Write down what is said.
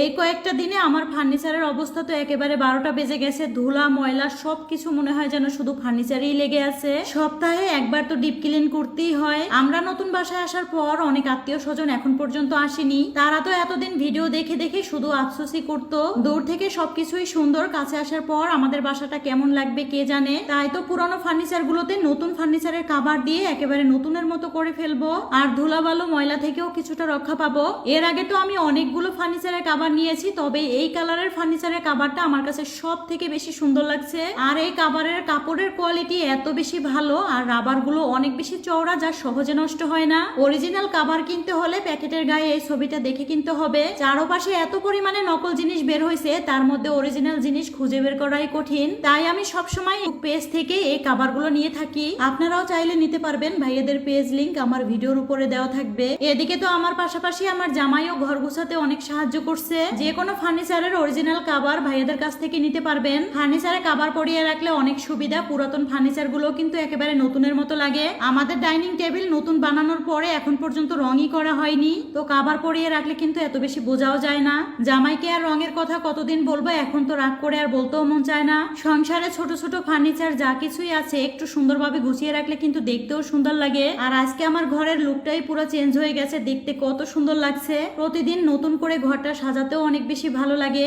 এই কয়েকটা দিনে আমার ফার্নিচারের অবস্থা তো একেবারে বারোটা বেজে গেছে। ধুলা, ময়লা সব কিছু মনে হয় যেন শুধু ফার্নিচারেই লেগে আছে। সপ্তাহে একবার তো ডিপ ক্লিন করতেই হয়। আমরা নতুন বাসায় আসার পর অনেক আত্মীয় স্বজন এখন পর্যন্ত আসেনি। তারা তো এতদিন ভিডিও দেখে দেখে শুধু আফসোসই করতো। দূর থেকে সবকিছুই সুন্দর, কাছে আসার পর আমাদের বাসাটা কেমন লাগবে কে জানে? তাই তো পুরানো ফার্নিচার গুলোতে নতুন ফার্নিচারের কাবার দিয়ে একেবারে নতুনের মতো করে ফেলব। আর ধুলাবালু, ময়লা থেকেও কিছুটা রক্ষা পাবো। এর আগে তো আমি অনেকগুলো ফার্নিচারের কাভার নিয়েছি, তবে এই কালারের ফার্নিচারের কাভারটা আমার কাছে সব থেকে বেশি সুন্দর লাগছে। আর এই কাবারের কাপড়ের কোয়ালিটি এত বেশি ভালো, আর রাবারগুলো অনেক বেশি চওড়া, যা সহজে নষ্ট হয় না। অরিজিনাল কাবার কিনতে হলে প্যাকেটের গায়ে এই ছবিটা দেখে কিনতে হবে। চারপাশে এত পরিমাণে নকল জিনিস বের হয়েছে, তার মধ্যে অরিজিনাল জিনিস খুঁজে বের করাই কঠিন। তাই আমি সবসময় পেজ থেকে এই কাভারগুলো নিয়ে থাকি। আপনারাও চাইলে নিতে পারবেন। ভাইয়াদের পেজ লিংক আমার ভিডিওর উপরে দেওয়া থাকবে। এদিকে তো আমার পাশাপাশি আমার জামাইও ঘর গুছাতে অনেক সাহায্য করছে। যে কোনো ফার্নিচারের অরিজিনাল কাভার ভাইয়াদের কাছ থেকে নিতে পারবেন। ফার্নিচারে কাবার পরিয়ে রাখলে অনেক সুবিধা। পুরাতন ফার্নিচারগুলো কিন্তু একেবারে নতুনের মতো লাগে। আমাদের ডাইনিং টেবিল নতুন বানানোর পরে এখন পর্যন্ত রঙই করা হয়নি। তো কাভার পরিয়ে রাখলে কিন্তু এত বেশি বোঝাও যায় না। জামাইকে আর রঙের কথা কতদিন বলব, এখন তো রাগ করে আর বলতেও মন চায় না। সংসারে ছোট ছোট ফার্নিচার যা কিছুই আছে, একটু সুন্দরভাবে গুছিয়ে রাখলে কিন্তু দেখতেও সুন্দর লাগে। আর আজকে আমার ঘরের লুকটাই পুরো চেঞ্জ হয়ে গেছে। দেখতে কত সুন্দর লাগছে। প্রতিদিন নতুন করে ঘরটা সাজাতেও অনেক বেশি ভালো লাগে।